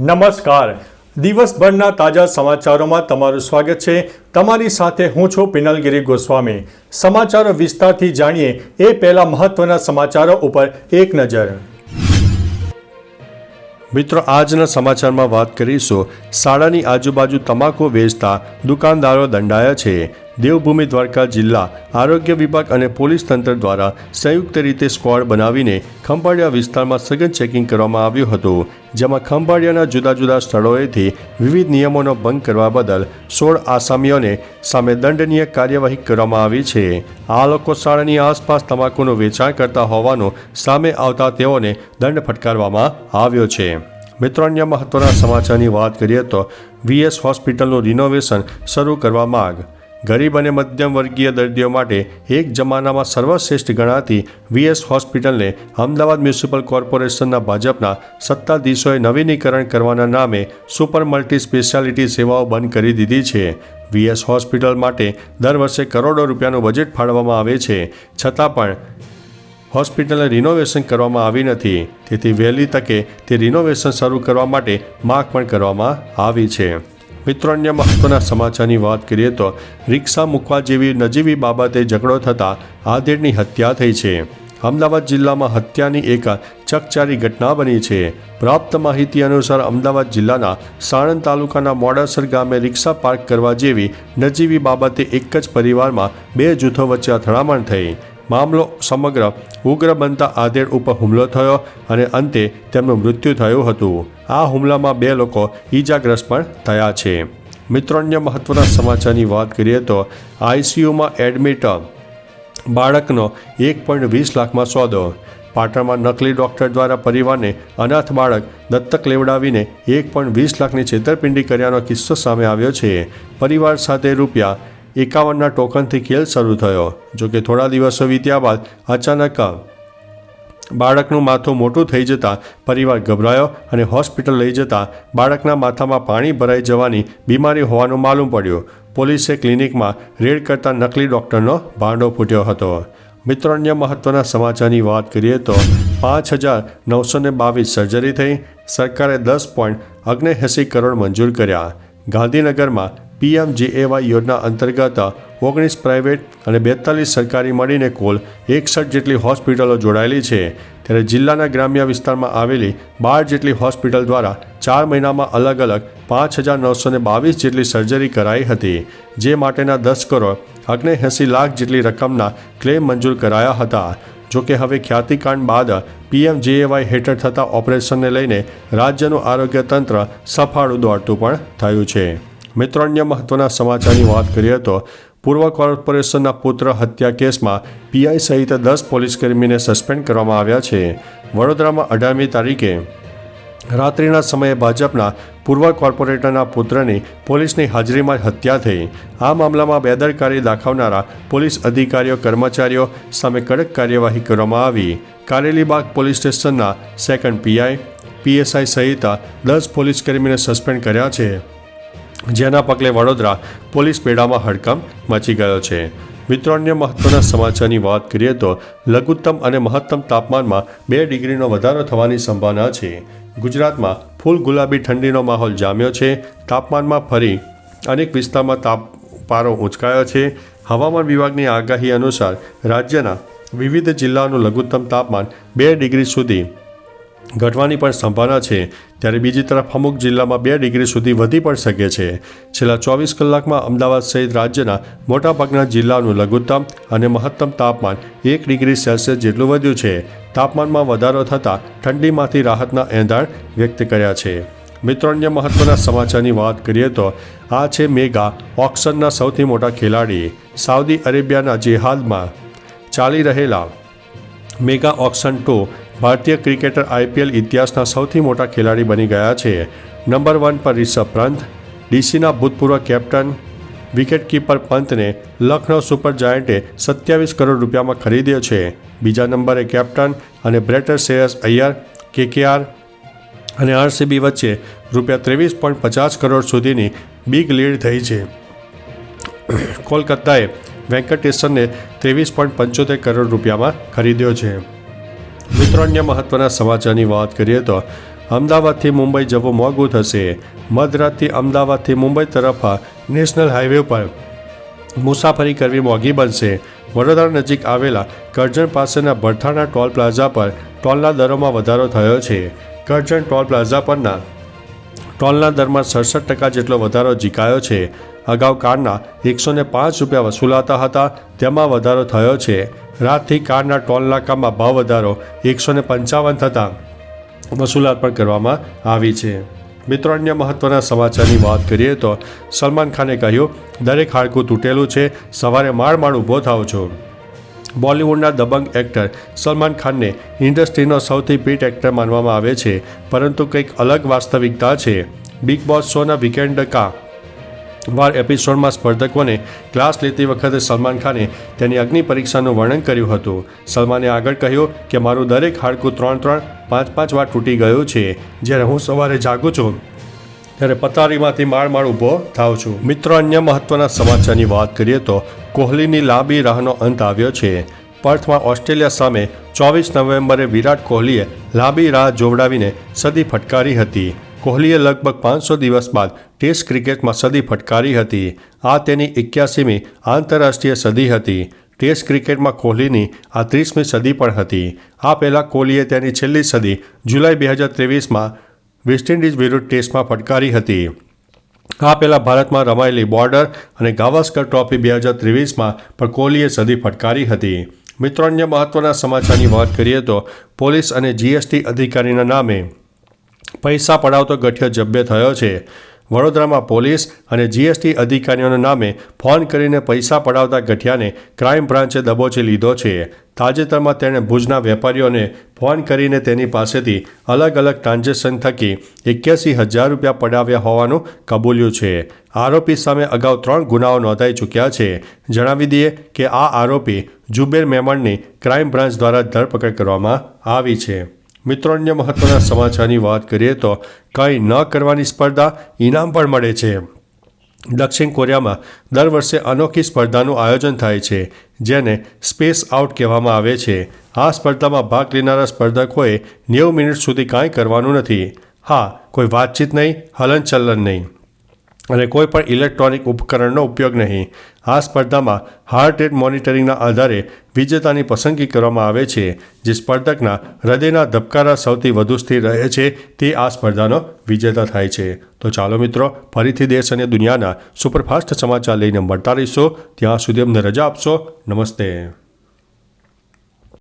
નમસ્કાર. દિવસભરના તાજા સમાચારોમાં તમારું સ્વાગત છે. તમારી સાથે હું છું પિનલગીરી ગોસ્વામી. સમાચારો વિસ્તારથી જાણીએ એ પહેલા મહત્વના સમાચારો ઉપર એક નજર. મિત્રો, આજના સમાચારમાં વાત કરીશું. શાળાની આજુબાજુ તમાકુ વેચતા દુકાનદારો દંડાયા છે. દેવભૂમિ દ્વારકા જિલ્લા આરોગ્ય વિભાગ અને પોલીસ તંત્ર દ્વારા સંયુક્ત રીતે સ્ક્વોડ બનાવીને ખંભાળિયા વિસ્તારમાં સઘન ચેકિંગ કરવામાં આવ્યું હતું, જેમાં ખંભાળિયાના જુદા જુદા સ્થળોએથી વિવિધ નિયમોનો ભંગ કરવા બદલ સોળ આસામીઓને સામે દંડનીય કાર્યવાહી કરવામાં આવી છે. આ લોકો શાળાની આસપાસ તમાકુનું વેચાણ કરતા હોવાનું સામે આવતા તેઓને દંડ ફટકારવામાં આવ્યો છે. મિત્રો, અન્ય મહત્વના સમાચારની વાત કરીએ તો વીએસ હોસ્પિટલનું રિનોવેશન શરૂ કરવા માંગ ગરીબ અને મધ્યમ વર્ગીય દર્દીઓ માટે એક જમાનામાં સર્વશ્રેષ્ઠ ગણાતી વીએસ હોસ્પિટલને અમદાવાદ મ્યુનિસિપલ કોર્પોરેશનના ભાજપના સત્તાધીશોએ નવીનીકરણ કરવાના નામે સુપર મલ્ટી સ્પેશિયાલિટી સેવાઓ બંધ કરી દીધી છે. વીએસ હોસ્પિટલ માટે દર વર્ષે કરોડો રૂપિયાનું બજેટ ફાળવવામાં આવે છે. છતાં પણ હોસ્પિટલને રિનોવેશન કરવામાં આવી નથી. તેથી વહેલી તકે તે રિનોવેશન શરૂ કરવા માટે માગ પણ કરવામાં આવી છે. મિત્રો અન્ય મહત્વના સમાચારની વાત કરીએ તો રિક્ષા મૂકવા જેવી નજીવી બાબતે ઝઘડો થતાં આધેડની હત્યા થઈ છે. અમદાવાદ જિલ્લામાં હત્યાની એક ચકચારી ઘટના બની છે. પ્રાપ્ત માહિતી અનુસાર અમદાવાદ જિલ્લાના સાણંદ તાલુકાના મોડાસર ગામે રિક્ષા પાર્ક કરવા જેવી નજીવી બાબતે એક જ પરિવારમાં બે જૂથો વચ્ચે અથડામણ થઈ. મામલો સમગ્ર ઉગ્ર બનતા આધેડ ઉપર હુમલો થયો અને અંતે તેમનું મૃત્યુ થયું હતું. આ હુમલામાં બે લોકો ઈજાગ્રસ્ત પણ થયા છે. મિત્રો અન્ય મહત્વના સમાચારની વાત કરીએ તો આઈસીયુમાં એડમિટ બાળકનો એક પોઈન્ટ વીસ લાખમાં સોદો. પાટણમાં નકલી ડોક્ટર દ્વારા પરિવારને અનાથ બાળક દત્તક લેવડાવીને એક પોઈન્ટ વીસ લાખની છેતરપિંડી કર્યાનો કિસ્સો સામે આવ્યો છે. પરિવાર સાથે રૂપિયા એકાવનના ટોકનથી ખેલ શરૂ થયો, જો કે થોડા દિવસો વીત્યા બાદ અચાનક બાળકનું માથું મોટું થઈ જતાં પરિવાર ગભરાયો અને હોસ્પિટલ લઈ જતાં બાળકના માથામાં પાણી ભરાઈ જવાની બીમારી હોવાનું માલુમ પડ્યું. પોલીસે ક્લિનિકમાં રેડ કરતા નકલી ડૉક્ટરનો ભાંડો ફૂટ્યો હતો. મિત્રો, અન્ય મહત્વના સમાચારની વાત કરીએ તો પાંચ હજાર નવસો ને બાવીસ સર્જરી થઈ. સરકારે દસ પોઈન્ટ અગ્નેએંસી કરોડ મંજૂર કર્યા. ગાંધીનગરમાં પીએમજીએવાય યોજના અંતર્ગત ઓગણીસ પ્રાઇવેટ અને બેતાલીસ સરકારી મળીને કુલ એકસઠ જેટલી હોસ્પિટલો જોડાયેલી છે. ત્યારે જિલ્લાના ગ્રામ્ય વિસ્તારમાં આવેલી બાર જેટલી હોસ્પિટલ દ્વારા ચાર મહિનામાં અલગ અલગ પાંચ હજાર નવસો ને બાવીસ જેટલી સર્જરી કરાઈ હતી, જે માટેના દસ કરોડ અગ્નેએંસી લાખ જેટલી રકમના ક્લેમ મંજૂર કરાયા હતા. જોકે હવે ખ્યાતિકાંડ બાદ પીએમજીએવાય હેઠળ થતા ઓપરેશનને લઈને રાજ્યનું આરોગ્ય તંત્ર સફાળું દોડતું પણ થયું છે. મિત્રો, અન્ય મહત્વના સમાચારની વાત કરીએ તો પૂર્વ કોર્પોરેશનના પુત્ર હત્યા કેસમાં પીઆઈ સહિત દસ પોલીસકર્મીને સસ્પેન્ડ કરવામાં આવ્યા છે. વડોદરામાં અઢારમી તારીખે રાત્રિના સમયે ભાજપના પૂર્વ કોર્પોરેટરના પુત્રની પોલીસની હાજરીમાં હત્યા થઈ. આ મામલામાં બેદરકારી દાખવનારા પોલીસ અધિકારીઓ, કર્મચારીઓ સામે કડક કાર્યવાહી કરવામાં આવી. કારેલીબાગ પોલીસ સ્ટેશનના સેકન્ડ પીઆઈ, પીએસઆઈ સહિત દસ પોલીસકર્મીને સસ્પેન્ડ કર્યા છે. જેના પગલે વડોદરા પોલીસ બેડામાં હડકંપ મચી ગયો છે. મિત્રો, અન્ય મહત્વના સમાચારની વાત કરીએ તો લઘુત્તમ અને મહત્તમ તાપમાનમાં બે ડિગ્રીનો વધારો થવાની સંભાવના છે. ગુજરાતમાં ફૂલ ગુલાબી ઠંડીનો માહોલ જામ્યો છે. તાપમાનમાં ફરી અનેક વિસ્તારમાં તાપ પારો ઊંચકાયો છે. હવામાન વિભાગની આગાહી અનુસાર રાજ્યના વિવિધ જિલ્લાનું લઘુત્તમ તાપમાન બે ડિગ્રી સુધી ઘટવાની પણ સંભાવના છે, ત્યારે બીજી તરફ અમુક જિલ્લામાં બે ડિગ્રી સુધી વધી પણ શકે છે. છેલ્લા ચોવીસ કલાકમાં અમદાવાદ સહિત રાજ્યના મોટાભાગના જિલ્લાનું લઘુત્તમ અને મહત્તમ તાપમાન એક ડિગ્રી સેલ્સિયસ જેટલું વધ્યું છે. તાપમાનમાં વધારો થતાં ઠંડીમાંથી રાહતના એંધાણ વ્યક્ત કર્યા છે. મિત્રો, અન્ય મહત્વના સમાચારની વાત કરીએ તો આ છે મેગા ઓક્શનના સૌથી મોટા ખેલાડી, સાઉદી અરેબિયાના જેહાદમાં ચાલી રહેલા મેગા ઓક્શન ટુ ભારતીય ક્રિકેટર આઈપીએલ ઇતિહાસના સૌથી મોટા ખેલાડી બની ગયા છે. નંબર વન પર રિષભ પંત, ડીસીના ભૂતપૂર્વ કેપ્ટન, વિકેટકીપર પંતને લખનૌ સુપર જાયન્ટે સત્યાવીસ કરોડ રૂપિયામાં ખરીદ્યો છે. બીજા નંબરે કેપ્ટન અને બ્રેટર શ્રેયસ અય્યર, કેકેઆર અને આરસીબી વચ્ચે રૂપિયા ત્રેવીસ પોઈન્ટ પચાસ કરોડ સુધીની બિગ લીડ થઈ છે. કોલકાતાએ વેંકટેશ્વરને ત્રેવીસ પોઈન્ટ પંચોતેર કરોડ રૂપિયામાં ખરીદ્યો છે. મિત્રો અન્ય મહત્વના સમાચારની વાત કરીએ તો અમદાવાદથી મુંબઈ જવું મોંઘું થશે. મધરાતથી અમદાવાદથી મુંબઈ તરફ નેશનલ હાઈવે પર મુસાફરી કરવી મોંઘી બનશે. વડોદરા નજીક આવેલા કરજણ પાસેના ભરથાણા ટોલ પ્લાઝા પર ટોલના દરોમાં વધારો થયો છે. કરજણ ટોલ પ્લાઝા પરના ટોલના દરમાં સડસઠ ટકા જેટલો વધારો ઝીકાયો છે. અગાઉ કારના એકસો ને પાંચ રૂપિયા વસૂલાતા હતા. તેમાં વધારો થયો છે. રાતથી કારના ટોલ નાકામાં ભાવ વધારો એકસો ને પંચાવન થતાં વસૂલાત પણ કરવામાં આવી છે. મિત્રો, અન્ય મહત્વના સમાચારની વાત કરીએ તો સલમાન ખાને કહ્યું, દરેક હાડકું તૂટેલું છે. સવારે માળ માળ ઊભો થાવ છો. બોલિવૂડના દબંગ એક્ટર સલમાન ખાનને ઇન્ડસ્ટ્રીનો સૌથી પીટ એક્ટર માનવામાં આવે છે. પરંતુ કંઈક અલગ વાસ્તવિકતા છે. બિગ બોસ શોના વીકેન્ડ કા વાર એપિસોડમાં સ્પર્ધકોને ક્લાસ લેતી વખતે સલમાન ખાને તેની અગ્નિ પરીક્ષાનું વર્ણન કર્યું હતું. સલમાને આગળ કહ્યું કે, મારું દરેક હાડકું ત્રણ ત્રણ પાંચ પાંચ વાર તૂટી ગયું છે. જ્યારે હું સવારે જાગું છું, ત્યારે પથારીમાંથી માળ માળ ઊભો થાવ છું મિત્રો, અન્ય મહત્વના સમાચારની વાત કરીએ તો, કોહલીની લાંબી રાહનો અંત આવ્યો છે. પર્થમાં ઓસ્ટ્રેલિયા સામે ચોવીસ નવેમ્બરે વિરાટ કોહલીએ લાંબી રાહ જોવડાવીને સદી ફટકારી હતી. કોહલીએ લગભગ પાંચસો દિવસ બાદ ટેસ્ટ ક્રિકેટમાં સદી ફટકારી હતી. આ તેની એક્યાસીમી આંતરરાષ્ટ્રીય સદી હતી. ટેસ્ટ ક્રિકેટમાં કોહલીની આ ત્રીસમી સદી પણ હતી. આ પહેલાં કોહલીએ તેની છેલ્લી સદી જુલાઈ બે હજાર ત્રેવીસમાં વેસ્ટ ઇન્ડિઝ વિરુદ્ધ ટેસ્ટમાં ફટકારી હતી. આ પહેલાં ભારતમાં રમાયેલી બોર્ડર અને ગાવસ્કર ટ્રોફી બે હજાર ત્રેવીસમાં પણ કોહલીએ સદી ફટકારી હતી. મિત્રો, અન્ય મહત્વના સમાચારની વાત કરીએ તો પોલીસ અને જીએસટી અધિકારીના નામે પૈસા પડાવતો ગઠિયો જબ્બે થયો છે. વડોદરામાં પોલીસ અને જીએસટી અધિકારીઓના નામે ફોન કરીને પૈસા પડાવતા ગઠિયાને ક્રાઇમ બ્રાન્ચે દબોચી લીધો છે. તાજેતરમાં તેણે ભુજના વેપારીઓને ફોન કરીને તેની પાસેથી અલગ અલગ ટ્રાન્ઝેક્શન થકી એક્યાસી હજાર રૂપિયા પડાવ્યા હોવાનું કબૂલ્યું છે. આરોપી સામે અગાઉ ત્રણ ગુનાઓ નોંધાઈ ચૂક્યા છે. જણાવી દઈએ કે આ આરોપી જુબેર મેમણની ક્રાઇમ બ્રાન્ચ દ્વારા ધરપકડ કરવામાં આવી છે. મિત્રો અન્ય મહત્વના સમાચારની વાત કરીએ તો કંઈ ન કરવાની સ્પર્ધા ઇનામ પણ મળે છે. દક્ષિણ કોરિયામાં દર વર્ષે અનોખી સ્પર્ધાનું આયોજન થાય છે, જેને સ્પેસ આઉટ કહેવામાં આવે છે. આ સ્પર્ધામાં ભાગ લેનારા સ્પર્ધકોએ નેવું મિનિટ સુધી કાંઈ કરવાનું નથી. હા, કોઈ વાતચીત નહીં, હલનચલન નહીં. અને કોઈ પણ ઇલેક્ટ્રોનિક ઉપકરણનો ઉપયોગ નહીં. આ સ્પર્ધામાં હાર્ટ રેટ મોનિટરિંગના આધારે વિજેતાની પસંદગી કરવામાં આવે છે, જે સ્પર્ધકના હૃદયના ધબકારા સૌથી વધુ સ્થિર રહે છે, તે આ સ્પર્ધાનો વિજેતા થાય છે. તો ચાલો મિત્રો, ફરીથી દેશ અને દુનિયાના સુપરફાસ્ટ સમાચાર લઈને મળતા રહીશો. ત્યાં સુધી અમને રજા આપશો. નમસ્તે.